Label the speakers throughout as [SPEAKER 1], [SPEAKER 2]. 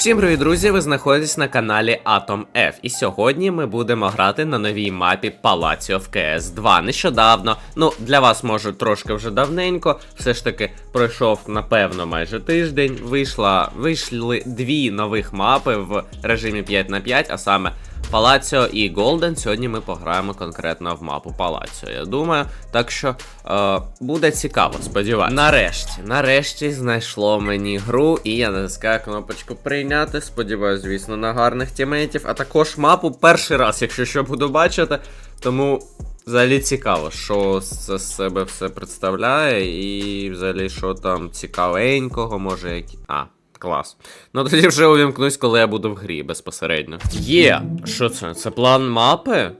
[SPEAKER 1] Всім привіт, друзі! Ви знаходитесь на каналі Atom F. І сьогодні ми будемо грати на новій мапі Палаціо в CS 2. Нещодавно, ну для вас може трошки вже давненько. Все ж таки пройшов напевно майже тиждень. Вийшла, вийшли дві нових мапи в режимі 5 на 5, а саме Палаціо і Голден. Сьогодні ми пограємо конкретно в мапу Палаціо. Я думаю, так що е, буде цікаво, сподіваюся. Нарешті, нарешті знайшло мені гру, і я натискаю кнопочку прийняти. Сподіваюсь, звісно, на гарних тімейтів. А також мапу перший раз, якщо що буду бачити. Тому взагалі цікаво, що це з себе все представляє, і взагалі, що там цікавенького, може які. А. Клас. Ну тоді вже увімкнусь, коли я буду в грі безпосередньо. Є! Що це? Це план мапи?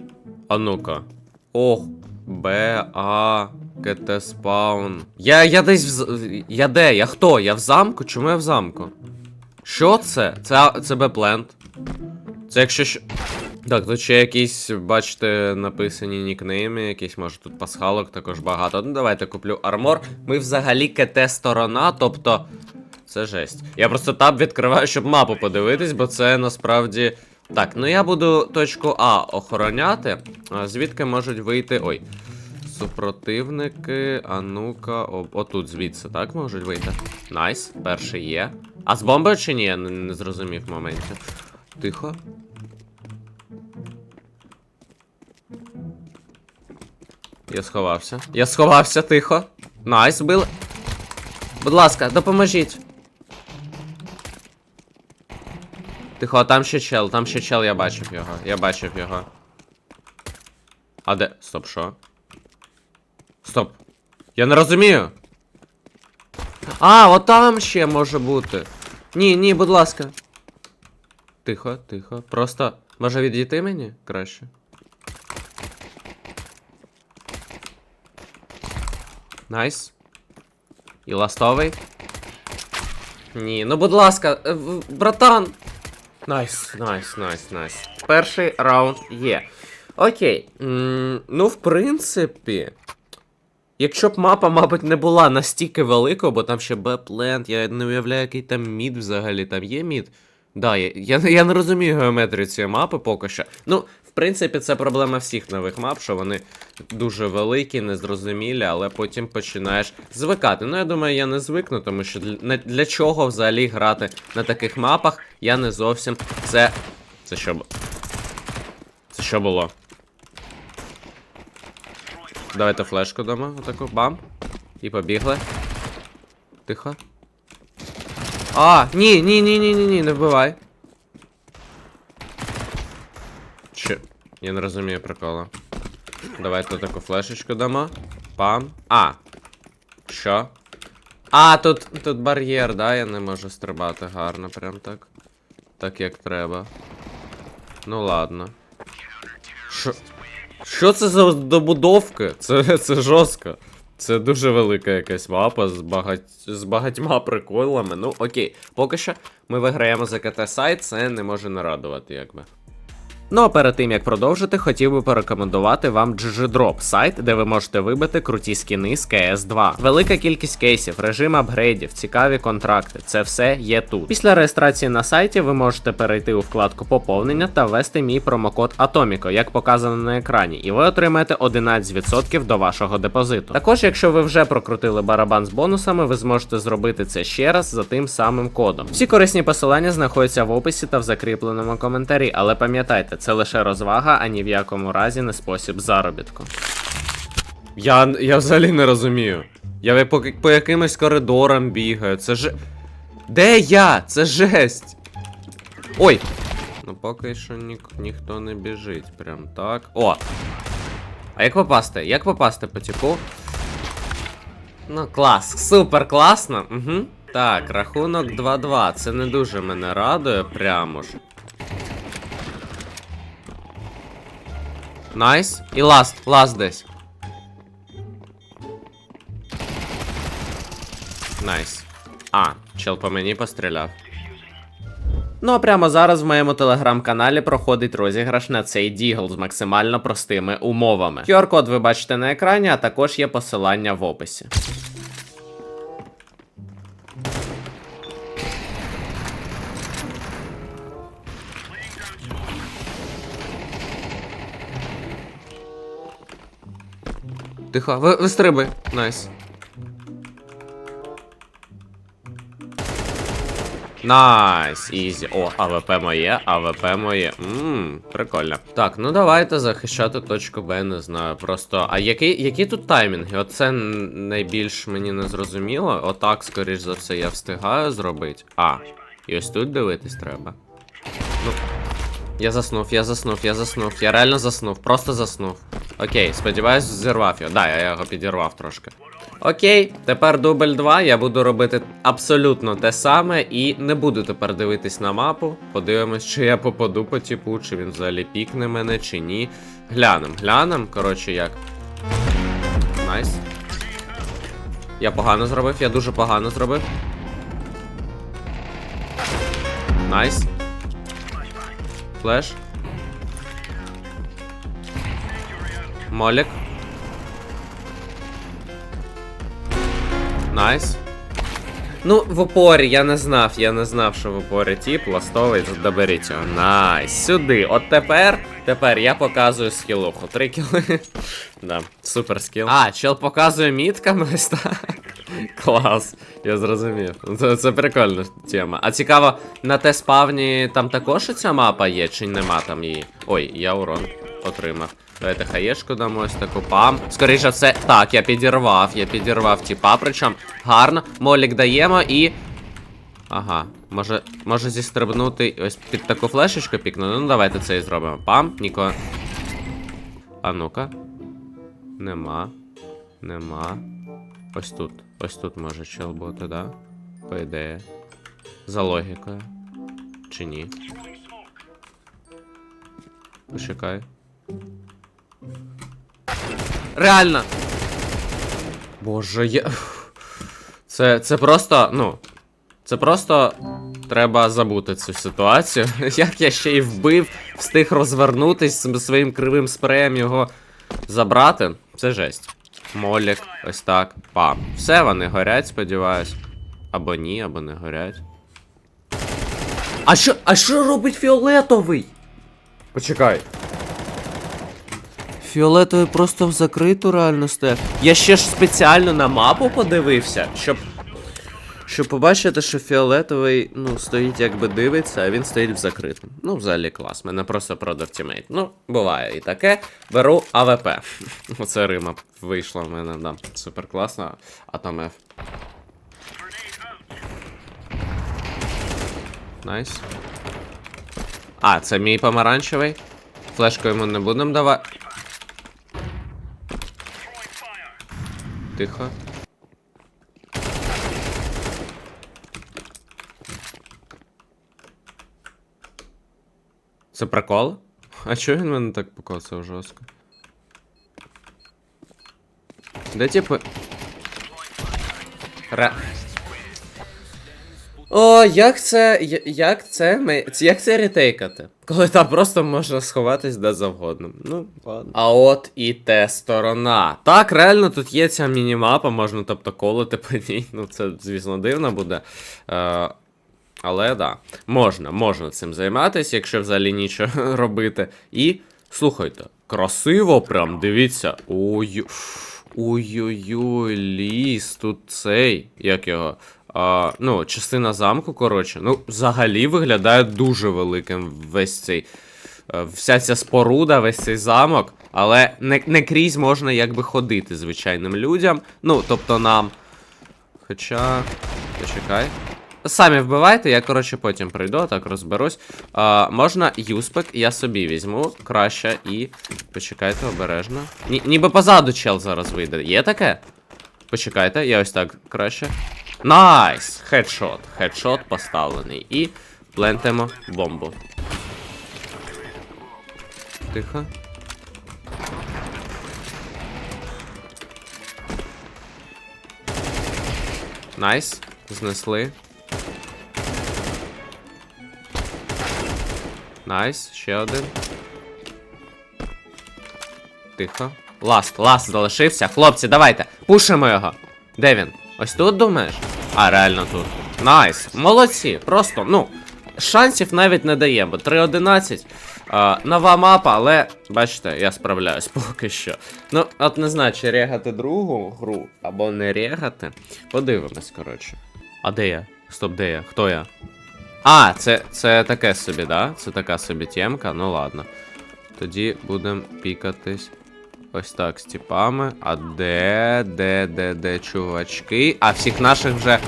[SPEAKER 1] А ну-ка. Ох, Б, А, КТ спаун. Я я десь в. Я де? Я хто? Я в замку? Чому я в замку? Що це? Це, це Б-плент. Це якщо що. Так, тут ще якісь, бачите, написані нікнейми, якісь, може, тут пасхалок також багато. Ну, давайте куплю армор. Ми взагалі КТ сторона, тобто. Це жесть. Я просто таб відкриваю, щоб мапу подивитись, бо це насправді. Так, ну я буду точку А охороняти. Звідки можуть вийти. Ой. Супротивники. А ну-ка. О, отут звідси, так можуть вийти. Найс, перший є. А з бомбою чи ні? Я не, не зрозумів в моменті. Тихо. Я сховався. Я сховався, тихо. Найс, били. Будь ласка, допоможіть. Тихо, там ще чел, там ще чел, я бачив його. Я бачив його. А де. Стоп, що? Стоп. Я не розумію. А, от там ще може бути. Ні, ні, будь ласка. Тихо, тихо. Просто. Може відійти мені краще? Найс. І ластовий. Ні, ну будь ласка, братан. Найс, найс, найс, найс. Перший раунд є. Окей. м, ну, в принципі. Якщо б мапа, мабуть, не була настільки великою, бо там ще Бепленд, я не уявляю, який там мід взагалі. Там є мід? Да, я, я, я не розумію геометрію цієї мапи поки що. Ну, в принципі, це проблема всіх нових мап, що вони дуже великі, незрозумілі, але потім починаєш звикати. Ну, я думаю, я не звикну, тому що для, для чого взагалі грати на таких мапах, я не зовсім це. Це що бу- Це що було? Давайте флешку дамо, отаку, бам. І побігли. Тихо. А, ні, ні, ні, ні, ні, ні, не вбивай. Чи? Я не розумію прикола. Давайте таку флешечку дамо. Пам. А. Що? А, тут, тут бар'єр, да? Я не можу стрибати гарно, прям так. Так як треба. Ну ладно. Що? Що це за добудовки? Це, це жорстко. Це дуже велика якась мапа з, багать... з багатьма приколами. Ну, окей, поки що ми виграємо за КТ сайт, це не може не радувати, якби. Ну а перед тим як продовжити, хотів би порекомендувати вам GGDrop, сайт, де ви можете вибити круті скіни з CS 2. Велика кількість кейсів, режим апгрейдів, цікаві контракти. Це все є тут. Після реєстрації на сайті ви можете перейти у вкладку поповнення та ввести мій промокод Atomico, як показано на екрані, і ви отримаєте 11% до вашого депозиту. Також, якщо ви вже прокрутили барабан з бонусами, ви зможете зробити це ще раз за тим самим кодом. Всі корисні посилання знаходяться в описі та в закріпленому коментарі, але пам'ятайте, це лише розвага, а ні в якому разі не спосіб заробітку. Я, я взагалі не розумію. Я по, по якимось коридорам бігаю. Це ж. Де я? Це жесть. Ой! Ну поки що нік, ніхто не біжить. Прям так. О! А як попасти? Як попасти по типу? Ну, клас, супер класно. Угу. Так, рахунок 2-2. Це не дуже мене радує, прямо ж. Найс. І ласт, ласт десь. Найс. А, чел по мені постріляв. Ну а прямо зараз в моєму телеграм-каналі проходить розіграш на цей дігл з максимально простими умовами. QR-код ви бачите на екрані, а також є посилання в описі. Тихо, ви, вистрибуй. Найс. Найс, ізі. О, АВП моє, АВП моє. Ммм, прикольно. Так, ну давайте захищати точку Б, не знаю. Просто. А які, які тут таймінги? Оце найбільш мені не зрозуміло. Отак, скоріш за все, я встигаю зробити. А, і ось тут дивитись треба. Ну. Я заснув, я заснув, я заснув. Я реально заснув, просто заснув. Окей, сподіваюсь, зірвав його. Да, я його підірвав трошки. Окей, тепер дубль 2. Я буду робити абсолютно те саме і не буду тепер дивитись на мапу. Подивимось, чи я попаду по типу, чи він взагалі пікне мене, чи ні. Глянем, глянем. Коротше, як. Найс. Я погано зробив, я дуже погано зробив. Найс. Флеш. Молік. Найс. Ну, в опорі, я не знав, я не знав, що в опорі тіп, ластовий, доберіть його. Найс. Сюди. От тепер, тепер я показую скілуху. Три кіли. да, супер скіл. А, чел показує мітками так. Клас, я зрозумів. Це, це прикольна тема. А цікаво, на те спавні там також ця мапа є, чи нема там її? Ой, я урон отримав. Давайте хаєшку дамо ось таку пам. Скоріше все. Так, я підірвав, я підірвав тіпа, причому гарно. Молік даємо і. Ага, може, може зістрибнути ось під таку флешечку пікнути. Ну давайте це і зробимо. Пам, Ніко. А ну-ка. Нема. Нема. Ось тут. Ось тут може чел бути, да? По ідеї. За логікою. Чи ні? Почекай. Реально! Боже, я. Це, це просто, ну. Це просто треба забути цю ситуацію. Як я ще й вбив, встиг розвернутись своїм кривим спреєм його забрати. Це жесть. Молік, ось так. Пам. Все, вони горять, сподіваюсь. Або ні, або не горять. А що, а що робить фіолетовий? Почекай. Фіолетовий просто в закриту реально став. Я ще ж спеціально на мапу подивився, щоб. Щоб побачити, що фіолетовий, ну, стоїть якби дивиться, а він стоїть в закритому. Ну, взагалі клас. Мене просто продав тімейт. Ну, буває і таке. Беру АВП. Оце Рима вийшла в мене, да. Супер класно. А там F. Найс. А, це мій помаранчевий. Флешку йому не будемо давати. Тихо. Це прикол? А чого він мене так покоцав жорстко? Де типу. Ре... О, як це. Як це. Як це ретейкати? Коли там просто можна сховатись де завгодно. Ну, ладно. А от і те сторона. Так, реально тут є ця мінімапа, можна тобто колити по ній. Ну, це, звісно, дивно буде. Е, але да, можна, можна цим займатися, якщо взагалі нічого робити. І слухайте, красиво, прям дивіться. Ой. Ой-ой-ой, ліс, тут цей. Як його? А, ну, частина замку, коротше. Ну, взагалі виглядає дуже великим весь цей. е, Вся ця споруда, весь цей замок. Але не, не крізь можна якби ходити звичайним людям. Ну, тобто нам. Хоча. Почекай. Самі вбивайте, я, коротше, потім прийду, так розберусь. А, можна юспек, я собі візьму краще і. Почекайте обережно. Ні, ніби позаду чел зараз вийде. Є таке? Почекайте, я ось так краще. Найс! Хедшот. Хедшот поставлений. І плентимо бомбу. Тихо. Найс. Знесли. Найс, ще один. Тихо. Ласт, ласт залишився. Хлопці, давайте. Пушимо його. Де він? Ось тут думаєш? А, реально тут. Найс. Молодці. Просто, ну. Шансів навіть не даємо. 3-11. А, нова мапа, але бачите, я справляюсь поки що. Ну, от не знаю, чи регати другу гру або не регати. Подивимось, коротше. А де я? Стоп, де я? Хто я? А, це, це таке собі, да? Це така собі темка, ну ладно. Тоді будемо пікатись. Ось так з типами. А де, де, де, де, чувачки? А всіх наших вже.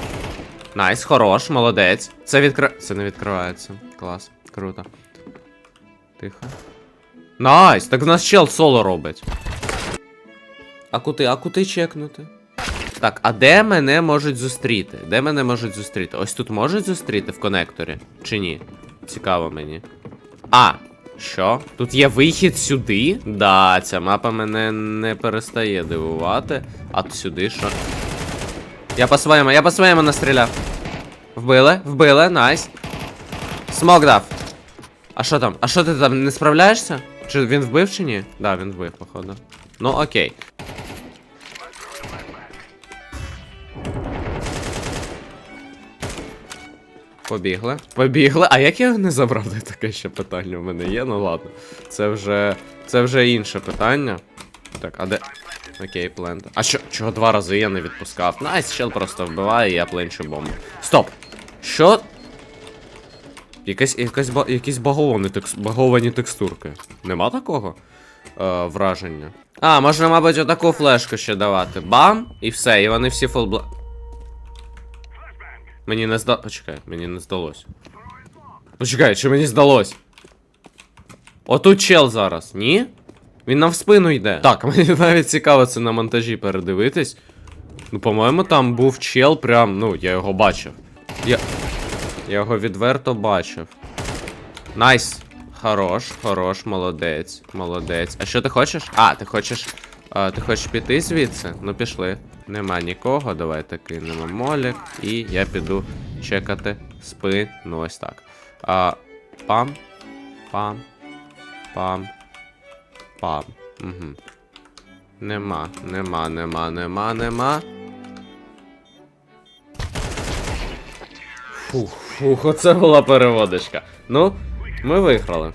[SPEAKER 1] Найс, хорош, молодець. Це відкри... Це не відкривається. Клас, круто. Тихо. Найс! Так в нас чел соло робить. А кути, а кути чекнути? Так, а де мене можуть зустріти? Де мене можуть зустріти? Ось тут можуть зустріти в конекторі? Чи ні? Цікаво мені. А, що? Тут є вихід сюди? Да, ця мапа мене не перестає дивувати. А сюди що? Я по своєму, я по своєму настріляв. Вбили, вбили, найс. Смок дав. А що там? А що ти там не справляєшся? Чи він вбив чи ні? Да, він вбив, походу. Ну окей. Побігли. Побігли. А як я не забрав? Де Таке ще питання в мене є, ну ладно. Це вже. Це вже інше питання. Так, а де. Окей, плент. А що, чого два рази я не відпускав? Найс, чел просто вбиває, і я пленчу бомбу. Стоп! Що? Якась, якась якісь баговані, текс, баговані текстурки. Нема такого е, враження? А, можна, мабуть, отаку флешку ще давати. Бам! І все, і вони всі фулбла. Мені не зда... Почекай, мені не здалось. Почекай, чи мені здалось? Отут чел зараз, ні? Він нам в спину йде. Так, мені навіть цікаво це на монтажі передивитись. Ну, по-моєму, там був чел, прям, ну, я його бачив. Я. Я його відверто бачив. Найс. Хорош, хорош, молодець, молодець. А що ти хочеш? А, ти хочеш. А, ти хочеш піти звідси? Ну пішли. Нема нікого, давайте кинемо молік. І я піду чекати спину. Ну ось так. А, пам. Пам. Пам. Пам. Угу. Нема, нема, нема, нема, нема. Фух, фух, оце була переводочка. Ну, ми виграли.